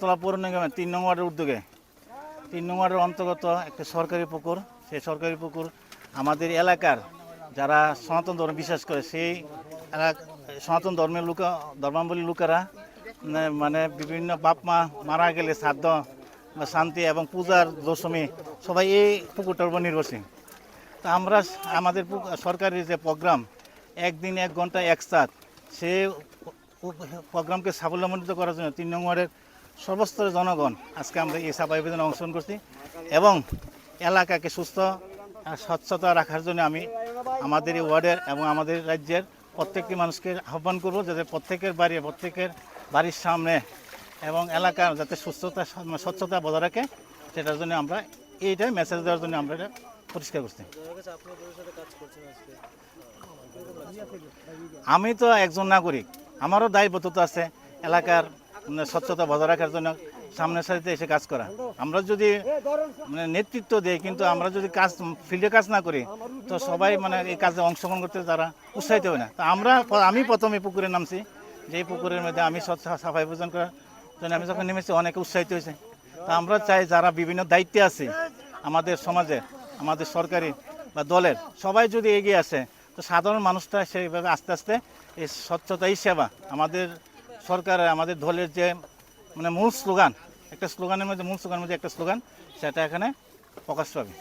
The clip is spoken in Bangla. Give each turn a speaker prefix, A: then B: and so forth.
A: তলা পৌর নিগমের তিন নং ওয়ার্ডের উদ্যোগে, তিন নং ওয়ার্ডের অন্তর্গত একটা সরকারি পুকুর, সেই সরকারি পুকুর আমাদের এলাকার যারা সনাতন ধর্ম বিশ্বাস করে, সেই সনাতন ধর্মের লোক ধর্মাবলী লোকেরা মানে মানে বিভিন্ন বাপ মা মারা গেলে শ্রাদ্ধ শান্তি এবং পূজার দশমী, সবাই এই পুকুরটার উপর নির্ভরশীল। তা আমরা আমাদের সরকারি যে প্রোগ্রাম, একদিন এক ঘণ্টা একসাথ সে প্রোগ্রামকে স্বাবলম্বিত করার জন্য তিন নং ওয়ার্ডের সর্বস্তরের জনগণ আজকে আমরা এই সাফাই অভিযানে অংশগ্রহণ করছি এবং এলাকাকে সুস্থ স্বচ্ছতা রাখার জন্য আমি আমাদের এই ওয়ার্ডের এবং আমাদের রাজ্যের প্রত্যেকটি মানুষকে আহ্বান করব যাতে প্রত্যেকের বাড়ি, প্রত্যেকের বাড়ির সামনে এবং এলাকার যাতে সুস্থতা, স্বচ্ছতা বজায় রাখে, সেটার জন্য আমরা এইটাই মেসেজ দেওয়ার জন্য আমরা এটা পরিষ্কার করছি। আমি তো একজন নাগরিক, আমারও দায়বদ্ধতা আছে এলাকার স্বচ্ছতা বজায় রাখার জন্য সামনের সারিতে এসে কাজ করা। আমরা যদি মানে নেতৃত্ব দিই, কিন্তু আমরা যদি কাজ, ফিল্ডে কাজ না করি, তো সবাই মানে এই কাজে অংশগ্রহণ করতে তারা উৎসাহিত হয় না। তো আমরা, আমি প্রথমে পুকুরে নামছি। যে পুকুরের মধ্যে আমি স্বচ্ছ সাফাই অভিযান করার জন্য আমি যখন নেমেছি, অনেকে উৎসাহিত হয়েছে। তো আমরা চাই যারা বিভিন্ন দায়িত্বে আছে, আমাদের সমাজে, আমাদের সরকারি বা দলের, সবাই যদি এগিয়ে আসে, তো সাধারণ মানুষটা সেইভাবে আস্তে আস্তে এই স্বচ্ছতাই সেবা। আমাদের সরকারের আমাদের দলের যে মানে মূল স্লোগান, একটা স্লোগানের মধ্যে, মূল স্লোগানের মধ্যে একটা স্লোগান, সেটা এখানে প্রকাশ পাবে।